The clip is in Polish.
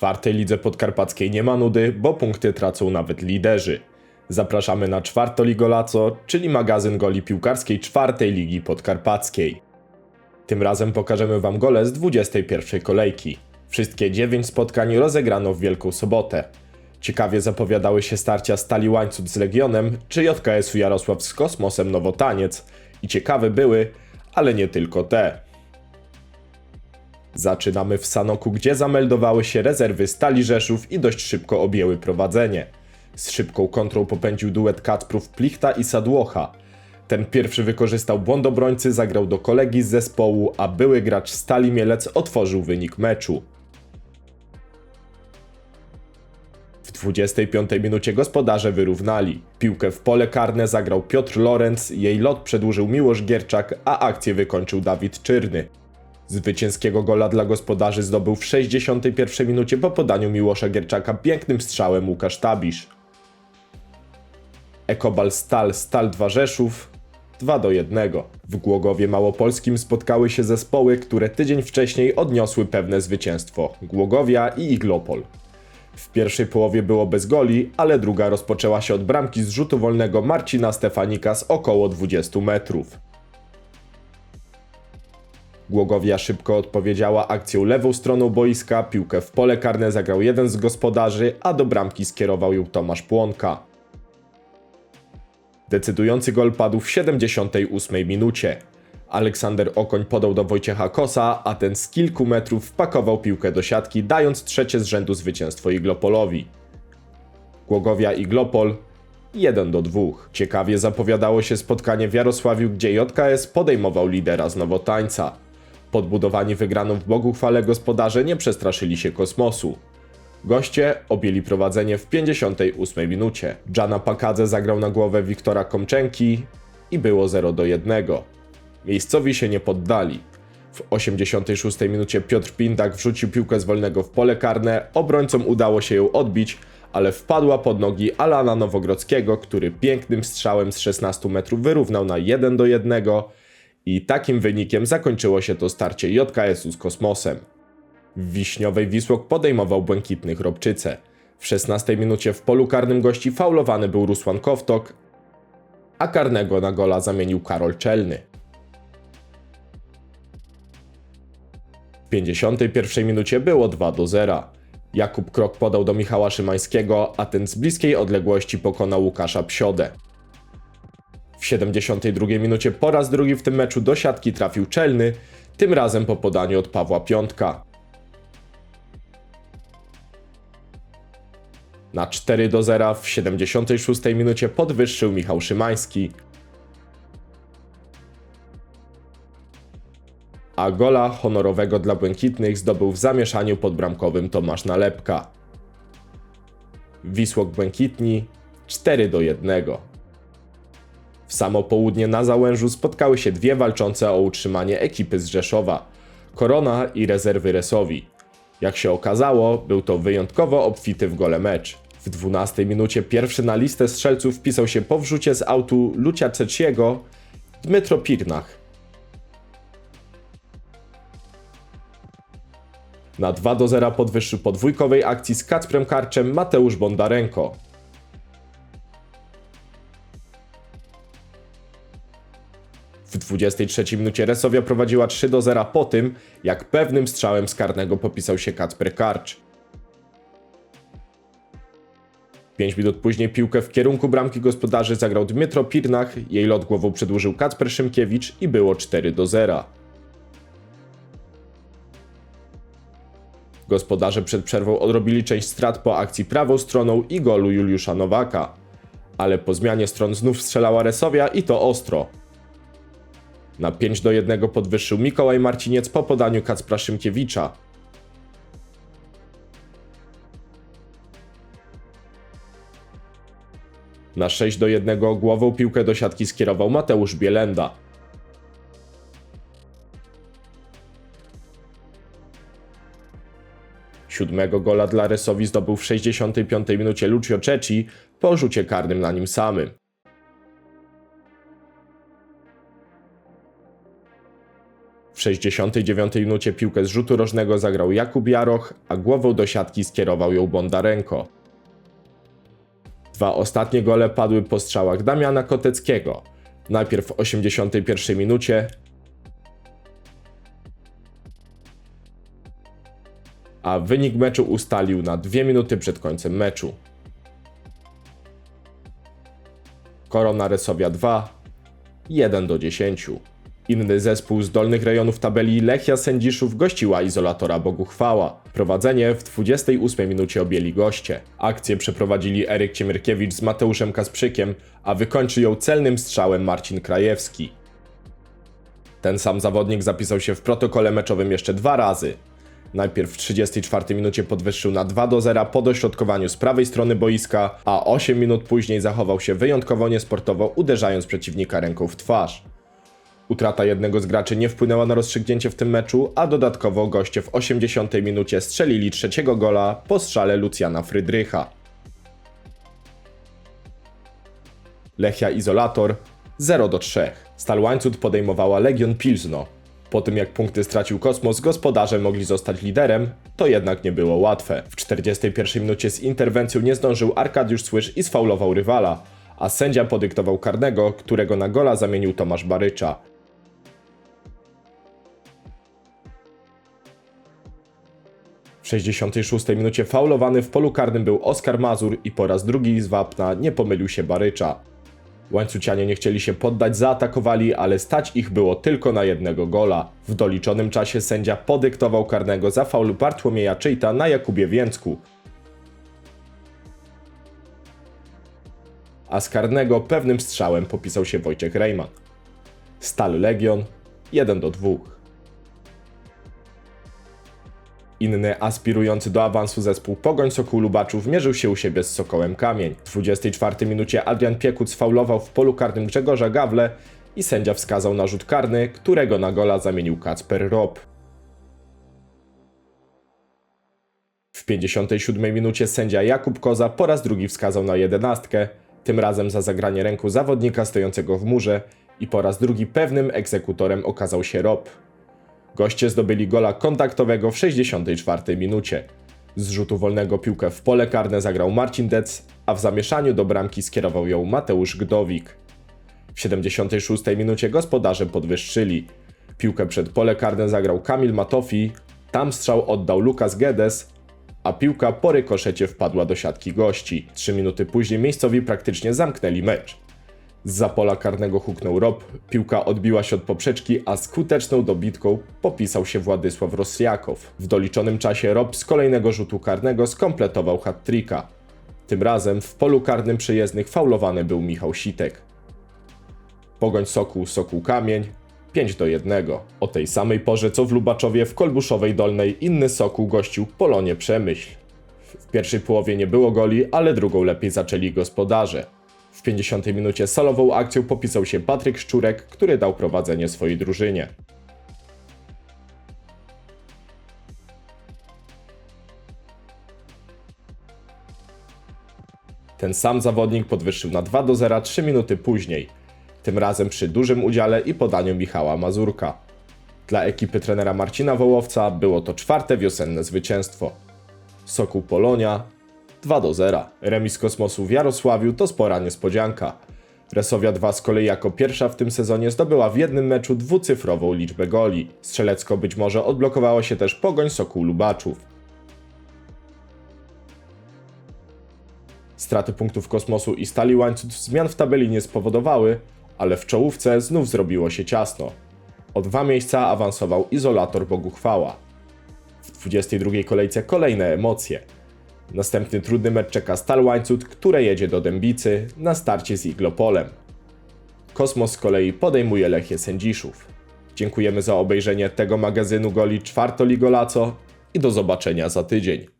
czwartej lidze podkarpackiej nie ma nudy, bo punkty tracą nawet liderzy. Zapraszamy na czwarto Ligolaco, czyli magazyn goli piłkarskiej czwartej ligi podkarpackiej. Tym razem pokażemy Wam gole z 21 kolejki. Wszystkie 9 spotkań rozegrano w Wielką Sobotę. Ciekawie zapowiadały się starcia Stali Łańcut z Legionem, czy JKS-u Jarosław z Kosmosem Nowotaniec. I ciekawe były, ale nie tylko te. Zaczynamy w Sanoku, gdzie zameldowały się rezerwy Stali Rzeszów i dość szybko objęły prowadzenie. Z szybką kontrą popędził duet Kacprów Plichta i Sadłocha. Ten pierwszy wykorzystał błąd obrońcy, zagrał do kolegi z zespołu, a były gracz Stali Mielec otworzył wynik meczu. W 25 minucie gospodarze wyrównali. Piłkę w pole karne zagrał Piotr Lorenz, jej lot przedłużył Miłosz Gierczak, a akcję wykończył Dawid Czyrny. Zwycięskiego gola dla gospodarzy zdobył w 61 minucie po podaniu Miłosza Gierczaka pięknym strzałem Łukasz Tabisz. Ekobal Stal, Stal 2 Rzeszów 2 do 1. W Głogowie Małopolskim spotkały się zespoły, które tydzień wcześniej odniosły pewne zwycięstwo Głogowia i Iglopol. W pierwszej połowie było bez goli, ale druga rozpoczęła się od bramki z rzutu wolnego Marcina Stefanika z około 20 metrów. Głogowia szybko odpowiedziała akcją lewą stroną boiska, piłkę w pole karne zagrał jeden z gospodarzy, a do bramki skierował ją Tomasz Płonka. Decydujący gol padł w 78 minucie. Aleksander Okoń podał do Wojciecha Kosa, a ten z kilku metrów wpakował piłkę do siatki, dając trzecie z rzędu zwycięstwo Iglopolowi. Głogowia Iglopol 1 do 2. Ciekawie zapowiadało się spotkanie w Jarosławiu, gdzie JKS podejmował lidera z Nowotańca. Podbudowani wygraną w Bogu chwale gospodarze nie przestraszyli się kosmosu. Goście objęli prowadzenie w 58 minucie. Jana Pakadze zagrał na głowę Wiktora Komczenki i było 0 do 1. Miejscowi się nie poddali. W 86 minucie Piotr Pindak wrzucił piłkę z wolnego w pole karne, obrońcom udało się ją odbić, ale wpadła pod nogi Alana Nowogrodzkiego, który pięknym strzałem z 16 metrów wyrównał na 1 do 1 i takim wynikiem zakończyło się to starcie JKS-u z Kosmosem. W Wiśniowej Wisłok podejmował błękitnych Robczyce. W 16 minucie w polu karnym gości faulowany był Rusłan Kowtok, a karnego na gola zamienił Karol Czelny. W 51 minucie było 2 do 0. Jakub Krok podał do Michała Szymańskiego, a ten z bliskiej odległości pokonał Łukasza Psiodę. W 72 minucie po raz drugi w tym meczu do siatki trafił Czelny, tym razem po podaniu od Pawła Piątka. Na 4 do 0 w 76 minucie podwyższył Michał Szymański. A gola honorowego dla Błękitnych zdobył w zamieszaniu podbramkowym Tomasz Nalepka. Wisłok Błękitni 4 do 1. W samo południe na Załężu spotkały się dwie walczące o utrzymanie ekipy z Rzeszowa. Korona i rezerwy Resowi. Jak się okazało, był to wyjątkowo obfity w gole mecz. W 12 minucie pierwszy na listę strzelców wpisał się po wrzucie z autu Lucia Ceciego Dmytro Pirnach. Na 2 do 0 podwyższył po dwójkowej akcji z Kacprem Karczem Mateusz Bondarenko. W 23 minucie Resowia prowadziła 3 do 0 po tym, jak pewnym strzałem z karnego popisał się Kacper Karcz. 5 minut później piłkę w kierunku bramki gospodarzy zagrał Dmytro Pirnach, jej lot głową przedłużył Kacper Szymkiewicz i było 4 do 0. Gospodarze przed przerwą odrobili część strat po akcji prawą stroną i golu Juliusza Nowaka. Ale po zmianie stron znów strzelała Resowia i to ostro. Na 5 do 1 podwyższył Mikołaj Marciniec po podaniu Kacpra Szymkiewicza. Na 6 do 1 głową piłkę do siatki skierował Mateusz Bielenda. Siódmego gola dla Resowi zdobył w 65 minucie Lucio Cecchi po rzucie karnym na nim samym. W W 69 minucie piłkę z rzutu rożnego zagrał Jakub Jaroch, a głową do siatki skierował ją Bondarenko. Dwa ostatnie gole padły po strzałach Damiana Koteckiego. Najpierw w 81 minucie, a wynik meczu ustalił na 2 minuty przed końcem meczu. Korona Resowia 2, 1 do 10. Inny zespół z dolnych rejonów tabeli Lechia Sędziszów gościła izolatora Boguchwała. Prowadzenie w 28 minucie objęli goście. Akcję przeprowadzili Eryk Ciemierkiewicz z Mateuszem Kasprzykiem, a wykończył ją celnym strzałem Marcin Krajewski. Ten sam zawodnik zapisał się w protokole meczowym jeszcze dwa razy. Najpierw w 34 minucie podwyższył na 2 do 0 po dośrodkowaniu z prawej strony boiska, a 8 minut później zachował się wyjątkowo niesportowo, uderzając przeciwnika ręką w twarz. Utrata jednego z graczy nie wpłynęła na rozstrzygnięcie w tym meczu, a dodatkowo goście w 80 minucie strzelili trzeciego gola po strzale Lucjana Frydrycha. Lechia Izolator 0 do 3. Stal Łańcut podejmowała Legion Pilzno. Po tym jak punkty stracił Kosmos, gospodarze mogli zostać liderem, to jednak nie było łatwe. W 41 minucie z interwencją nie zdążył Arkadiusz Słysz i sfaulował rywala, a sędzia podyktował karnego, którego na gola zamienił Tomasz Barycza. 66 minucie faulowany w polu karnym był Oskar Mazur i po raz drugi z wapna nie pomylił się Barycza. Łańcucianie nie chcieli się poddać, zaatakowali, ale stać ich było tylko na jednego gola. W doliczonym czasie sędzia podyktował karnego za faul Bartłomieja Czyjta na Jakubie Więcku. A z karnego pewnym strzałem popisał się Wojciech Rejman. Stal Legion 1 do 2. Inny aspirujący do awansu zespół Pogoń Sokół Lubaczów mierzył się u siebie z Sokołem Kamień. W 24 minucie Adrian Piekuc faulował w polu karnym Grzegorza Gawle i sędzia wskazał na rzut karny, którego na gola zamienił Kacper Rob. W 57 minucie sędzia Jakub Koza po raz drugi wskazał na jedenastkę, tym razem za zagranie ręku zawodnika stojącego w murze i po raz drugi pewnym egzekutorem okazał się Rob. Goście zdobyli gola kontaktowego w 64 minucie. Z rzutu wolnego piłkę w pole karne zagrał Marcin Dec, a w zamieszaniu do bramki skierował ją Mateusz Gdowik. W 76 minucie gospodarze podwyższyli. Piłkę przed pole karne zagrał Kamil Matofi, tam strzał oddał Lukas Gedes, a piłka po rykoszecie wpadła do siatki gości. Trzy minuty później miejscowi praktycznie zamknęli mecz. Z pola karnego huknął Rob, piłka odbiła się od poprzeczki, a skuteczną dobitką popisał się Władysław Rosjakow. W doliczonym czasie Rob z kolejnego rzutu karnego skompletował hat-tricka. Tym razem w polu karnym przyjezdnych faulowany był Michał Sitek. Pogoń Sokół, Sokół Kamień 5 do 1. O tej samej porze co w Lubaczowie w Kolbuszowej Dolnej inny Sokół gościł Polonie Przemyśl. W pierwszej połowie nie było goli, ale drugą lepiej zaczęli gospodarze. W 50 minucie solową akcją popisał się Patryk Szczurek, który dał prowadzenie swojej drużynie. Ten sam zawodnik podwyższył na 2 do 0 3 minuty później, tym razem przy dużym udziale i podaniu Michała Mazurka. Dla ekipy trenera Marcina Wołowca było to czwarte wiosenne zwycięstwo. Sokół Polonia 2 do 0. Remis Kosmosu w Jarosławiu to spora niespodzianka. Resowia 2 z kolei jako pierwsza w tym sezonie zdobyła w jednym meczu dwucyfrową liczbę goli. Strzelecko być może odblokowała się też pogoń Sokół Lubaczów. Straty punktów Kosmosu i Stali Łańcuch zmian w tabeli nie spowodowały, ale w czołówce znów zrobiło się ciasno. O dwa miejsca awansował izolator Boguchwała. W 22 kolejce kolejne emocje. Następny trudny mecz czeka Stal Łańcut, które jedzie do Dębicy na starcie z Iglopolem. Kosmos z kolei podejmuje Lechię Sędziszów. Dziękujemy za obejrzenie tego magazynu goli czwartoligolaco i do zobaczenia za tydzień.